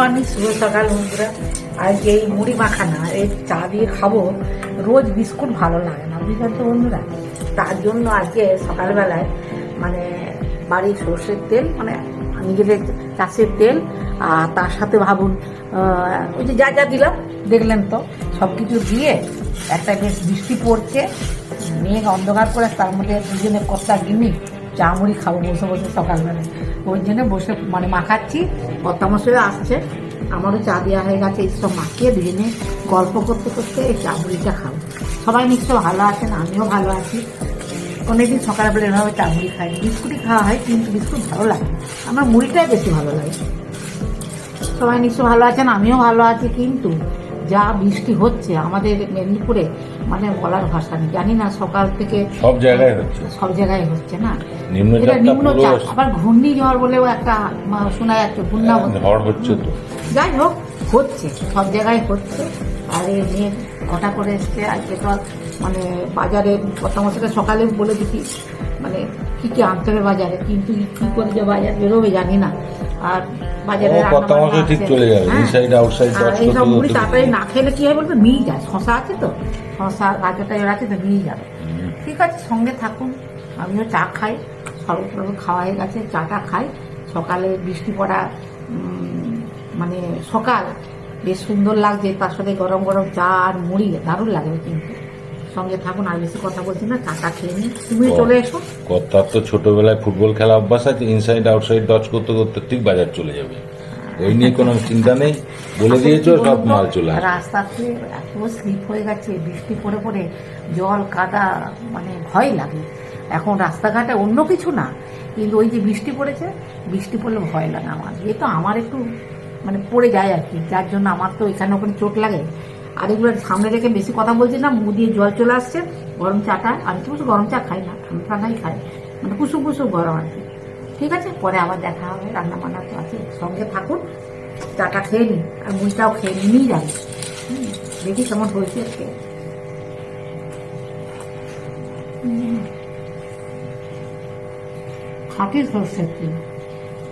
Morning শুভ সকাল বন্ধুরা আজকে এই মুড়ি মাখানা, এই চা দিয়ে খাব, রোজ বিস্কুট ভালো লাগে না বুঝলেন তো বন্ধুরা। তার জন্য আজকে সকালবেলায় মানে বাড়ির সর্ষের তেল মানে নিজেদের চাষের তেল, আর তার সাথে ভাবুন ওই যে যা যা দিলাম, দেখলেন তো সব কিছু দিয়ে একটা বেশ বৃষ্টি পড়ছে মেঘ অন্ধকার করে, তার মধ্যে দুজনে কর্তা গিনি চা মুড়ি খাব, বসে বসে সকালবেলায়। ওই জন্য বসে মানে মাখাচ্ছি। কর্তামশাই আসছে। আমারও চা দেওয়া হয়ে গেছে এইসব মাখিয়ে দুজনে গল্প করতে করতে এই চা মুড়িটা খাব। সবাই নিশ্চয় ভালো আছেন, আমিও ভালো আছি। অনেকদিন সকালবেলা এভাবে চা মুড়ি খাই বিস্কুটই খাওয়া হয়, কিন্তু বিস্কুট ভালো লাগে। আমার মুড়িটাই বেশি ভালো লাগে। সবাই নিশ্চয় ভালো আছেন, আমিও ভালো আছি, কিন্তু যা বৃষ্টি হচ্ছে আমাদের মেদিনীপুরে মানে বলার ভাষা নেই। জানি না সকাল থেকে সব জায়গায় হচ্ছে। সব জায়গায় হচ্ছে না। নিম্নচাপ। আবার ঘূর্ণিঝড় বলেও একটা শোনা যাচ্ছে ঘূর্ণা ঝড় হচ্ছে তো। যাই হোক হচ্ছে সব জায়গায় হচ্ছে। আর এই নিয়ে কটা করে এসছে আজকে তো মানে বাজারে প্রথমত সকালে বলে দিচ্ছি মানে কি কি আনতে হবে বাজারে কিন্তু কি করে যে বাজার বেরোবে জানি না। আর বাজারে ঠিক চলে যাবে। হ্যাঁ। আর কাজ এইসব মুড়ি তাড়াতাড়ি না খেলে কি হয় মিয়ে যায় শশা আছে তো? শশা আছে তো যাবে। ঠিক আছে সঙ্গে থাকুন। আমিও চা খাই সর্ব প্রথম খাওয়া হয়ে গেছে চাটা খাই। সকালে বৃষ্টি পড়া মানে সকাল বেশ সুন্দর লাগছে তার সাথে গরম গরম চা আর মুড়ি দারুণ লাগবে কিন্তু। সঙ্গে থাকুন আর বেশি কথা বলছি না চাটা খেয়ে নিই তুমিও চলে এসো। কর্তার তো ছোটবেলায় ফুটবল খেলা অভ্যাস আছে ইনসাইড আউটসাইড ডচ করতে করতে ঠিক বাজার চলে যাবে। ওই নিয়ে কোনো চিন্তা নেই বলে দিয়েছ সব মাল চলে রাস্তাতে এত স্লিপ হয়ে গেছে বৃষ্টি পড়ে পড়ে জল কাদা মানে ভয় লাগে। এখন রাস্তাঘাটে অন্য কিছু না কিন্তু ওই যে বৃষ্টি পড়েছে বৃষ্টি পড়লে ভয় লাগে আমার। এ তো আমার একটু মানে পড়ে যায় আর কি যার জন্য আমার তো এখানে ওখানে চোট লাগে। আর এগুলো সামনে রেখে বেশি কথা বলছি না মুখ দিয়ে জল চলে আসছে গরম চাটা আমি তো গরম চা খাই না ঠান্ডা ঠান্ডাই খাই। মানে কুসুম কুসুম গরম আর কি। ঠিক আছে? পরে আবার দেখা হবে রান্না বান্না তো আছে সঙ্গে থাকুন চাটা খেয়ে নিই আর মুড়িটাও খেয়ে যাবে হুম, দেখি কেমন হয়েছে হুম। খাঁটি সর্ষের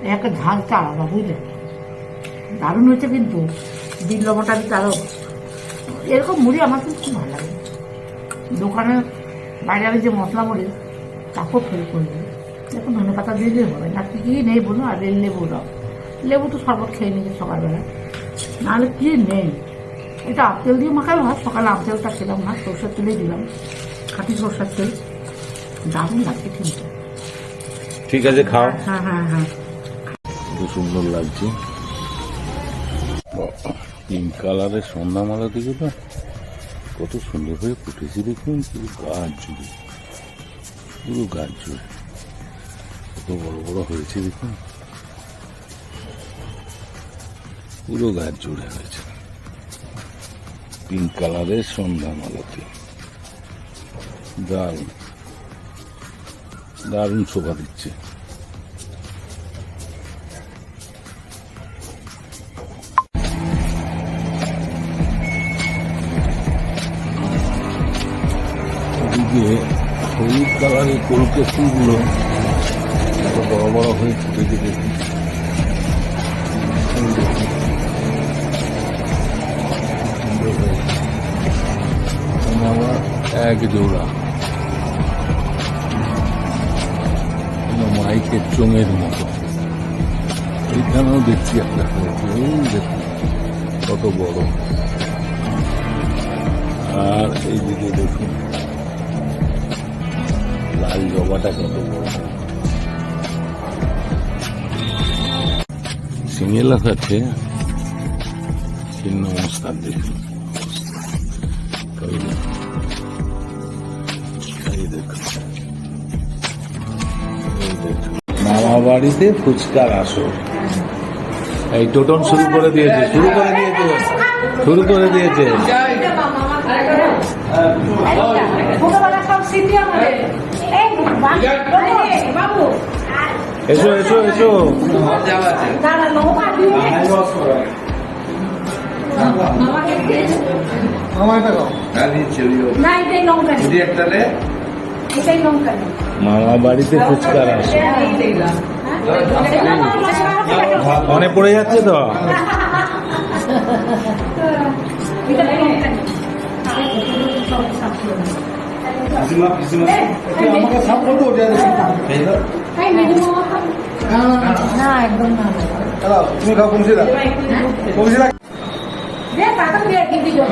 এই একটা ঝালটা আলাদা বুঝলে? দারুণ হয়েছে কিন্তু বিল লবণটা দিতে আরও এরকম মুড়ি আমার কিন্তু খুব ভালো লাগে। দোকানে বাজারে যে মশলা মুড়ি তাকেও ফেল করবে দেখুন ধনে পাতা দিয়ে দিলে হবে না। কি কি নেই বলুন আর লেবু দাও। লেবু তো শরবত খেয়ে নিয়েছে সকালবেলা। নাহলে কি নেই? এটা আপেল দিয়ে মাখালো হয় সকালে আপেলটা খেলাম না সরষের তেলেই দিলাম। খাঁটি সরষের তেল। দারুণ লাগছে কিন্তু ঠিক আছে খাও। হ্যাঁ হ্যাঁ হ্যাঁ খুব সুন্দর লাগছে। পিঙ্ক কালারের সন্ধ্যামালা দিকে তো। কত সুন্দর হয়ে ফুটেছে দেখুন, পুরো গাছ জুড়ে। পুরো গাছ জুড়ে। কত বড় বড় হয়েছে দেখুন। পুরো গাছ জুড়ে হয়েছে। পিঙ্ক কালারের সন্ধ্যামালাতে। দারুণ। দারুণ শোভা দিচ্ছে। হলুদ কালারের কলকে ফুলগুলো কত বড় বড় হয়ে হয়েছে। এখানে আবার এক জোড়া। মাইকের চোঙের মতো। এইখানেও দেখছি একটা দেখুন, কত বড়। আর এইদিকে দেখুন লাল জবাটা কত বড় সিঙ্গেল আছে অবস্থান দেখুন মামা বাড়িতে ফুচকার আসর এই টোটন শুরু করে দিয়েছে শুরু করে দিয়েছে শুরু করে দিয়েছে এসো এসো এসো। মামা বাড়িতে ফুচকার হ্যাঁ? মনে পড়ে যাচ্ছে তো এটা আমাকে সাপ করব ওটা এই দাও। তাই মামা খাবে? না একদম না তুমি খাও কমসিদা কমসিদা দে পাতা দিয়ে কিনতে জল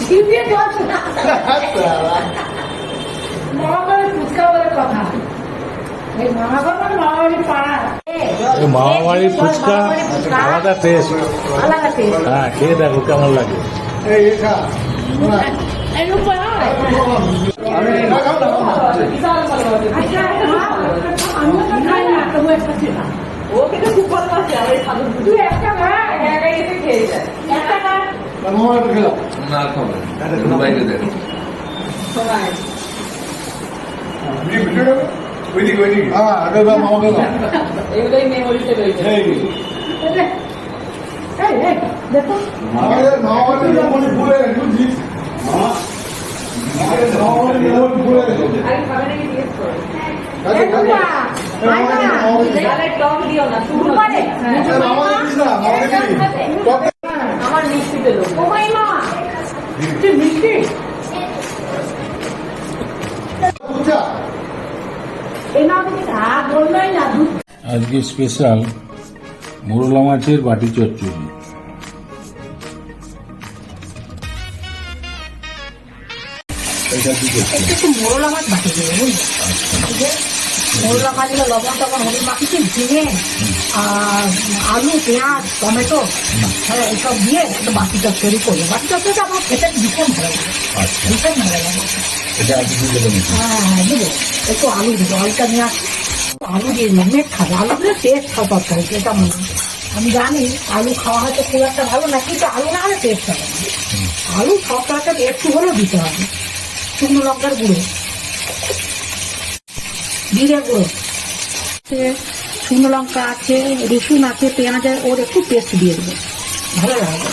কিনতে জল মামা করে ফুচকা আলাদা টেস্ট হ্যাঁ খেয়ে দেখো কেমন লাগে। এই এই খা এই রূপা আমি খুব তুই একটা এসে খাব ভুলে ভুলে খাবে না শুরু রূপা রে মামা দিস না মামা দিস কত আজকে স্পেশাল মোরলা মাছের বাটি চচ্চড়ি। একটু মোরলা মাছ বাটি দেবে বুঝলি মোরলা মাছগুলো লবণ টবণ হলুদ মাখিয়ে ঝিঙে আর আলু পেঁয়াজ টমেটো হ্যাঁ এইসব দিয়ে একটু বাটি চচ্চড়ি করব বাটি চচ্চড়িটা আমার খেতে ভীষণ ভালো লাগে। আচ্ছা। ভীষণ ভালো লাগে। হ্যাঁ হ্যাঁ দেবো। একটু আলু দেবো আলুটা নিয়ে আসি। আলু দিয়ে মেট খাবে। আলু দিলে টেস্ট হয় তরকারি এটা মনে হয়। আমি জানি আলু খাওয়া হয়তো খুব একটা ভালো না কিন্তু আলু না হলে টেস্ট হবে আলু সব তরকারি একটু হলেও দিতে হবে। শুকনো লঙ্কার গুঁড়ো। জিরে গুঁড়ো। আছে, শুকনো লঙ্কা আছে রসুন আছে পেঁয়াজ ওর একটু পেস্ট দিয়ে দেবো। ভালো লাগবে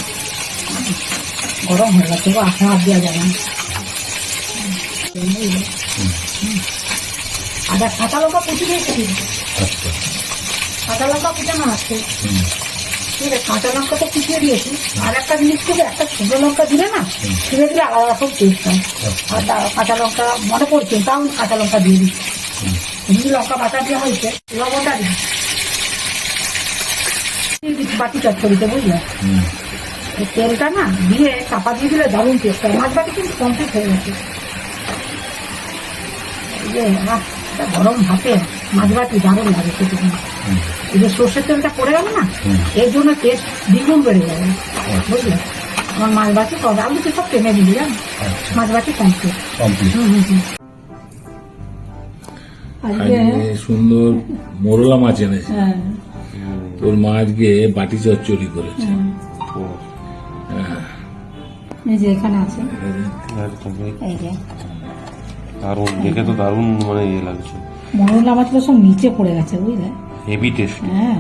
গরম হয়ে গেছে গো আসা হাত দেওয়া যাবে না। হুম। আদা কাঁচা লঙ্কা কুচি দিয়েছি? আচ্ছা। কাঁচা লঙ্কা কুচানো আছে। ঠিক আছে কাঁচা লঙ্কা তো কুচিয়ে দিয়েছি আর একটা জিনিস করবে একটা শুকনো লঙ্কা দিলে না দিলে দিলে আলাদা রকম টেস্ট হয়। আর কাঁচা লঙ্কা মনে পড়ছে তাও কাঁচা লঙ্কা দিয়ে দিচ্ছি। এমনি লঙ্কা বাটা দেওয়া হয়েছে লবণটা দিই বাটি চচ্চড়িতে বুঝলে? তেলটা না দিয়ে চাপা দিয়ে দিলে দারুণ টেস্ট হয়। মাছ বাটি কিন্তু কমপ্লিট হয়ে গেছে। গরম ভাতে মাছ বাটি দারুণ লাগে খেতে। এই যে সর্ষের তেলটা পড়ে গেল না। এর জন্য টেস্ট দ্বিগুণ বেড়ে যাবে বুঝলে? আমার মাছ বাটি কবে আমি তো সব টেনে দিবি জানো? আচ্ছা। মাছ বাটি কমপ্লিট হুম হুম হুম। সুন্দর মোরলা মাছ এনেছে। হ্যাঁ। তোর মা আজকে বাটি চচ্চড়ি করেছে। হ্যাঁ। এই যে এখানে আছে। এই যে। দারুণ দেখে তো দারুণ মানে ইয়ে লাগছে। মরলা মাছগুলো সব নিচে পড়ে গেছে বুঝলে? হেভি টেস্ট হ্যাঁ।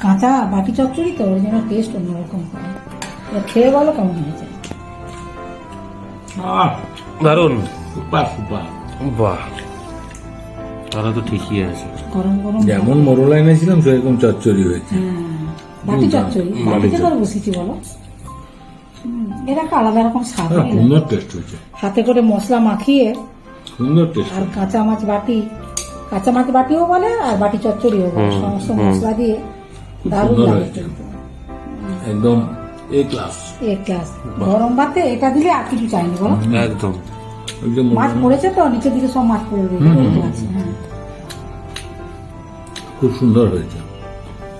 কাঁচা বাটি চচ্চড়ি তো ওর জন্য টেস্ট অন্যরকম করে খেয়ে বলো কেমন হয়েছে? আহ দারুণ। Super super. বাহ। তাহলে তো ঠিকই আছে। গরম গরম যেমন মোরলা এনেছিলাম সেরকম চচ্চড়ি হয়েছে। হ্যাঁ। বাটি চচ্চড়ি? হুম, বাটিতে করে বসেছি বলো? হুম, এর একটা আলাদা রকম স্বাদ হ্যাঁ, হয়? সুন্দর টেস্ট হয়েছে। হাতে করে মশলা মাখিয়ে সুন্দর টেস্ট আর কাঁচা মাছ বাটি কাঁচা মাছ বাটিও বলে আর বাটি চচ্চড়িও বলে। সমস্ত মশলা দিয়ে দারুণ লাগে একদম এ ক্লাস এ ক্লাস গরম ভাতে এটা দিলে আর কিছু চাইনি বলো? একদম। মাছ পড়েছে তো নিচের দিকে সব মাছ পড়ে রয়েছে হ্যাঁ। খুব সুন্দর হয়েছে।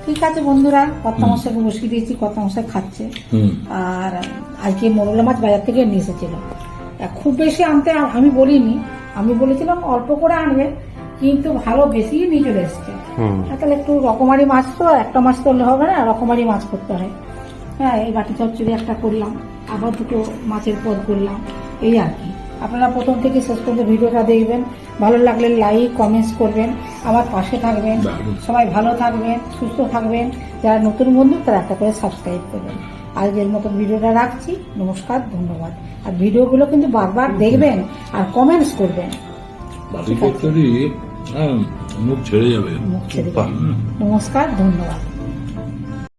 ঠিক আছে বন্ধুরা মশাইকে বসিয়ে দিয়েছি মশাই খাচ্ছে। আর আজকে মোরলা মাছ বাজার থেকে নিয়ে এসেছিল। খুব বেশি আনতে আমি বলিনি আমি বলেছিলাম অল্প করে আনবে কিন্তু ভালো বেশি নিয়ে চলে এসছে। তাহলে একটু রকমারি মাছ তো একটা মাছ করলে হবে না রকমারি মাছ করতে হয়। হ্যাঁ এই বাটি চচ্চড়ি একটা করলাম আবার দুটো মাছের পদ করলাম এই আর কি। আপনারা প্রথম থেকে শেষ পর্যন্ত ভিডিওটা দেখবেন ভালো লাগলে লাইক কমেন্টস করবেন আমার পাশে থাকবেন সবাই ভালো থাকবেন সুস্থ থাকবেন যারা নতুন বন্ধু তারা একটা করে সাবস্ক্রাইব করবেন। আজকের মতো ভিডিওটা রাখছি। নমস্কার ধন্যবাদ। আর ভিডিওগুলো কিন্তু বারবার দেখবেন আর কমেন্টস করবেন। হ্যাঁ মুখ ছেড়ে যাবে। নমস্কার ধন্যবাদ।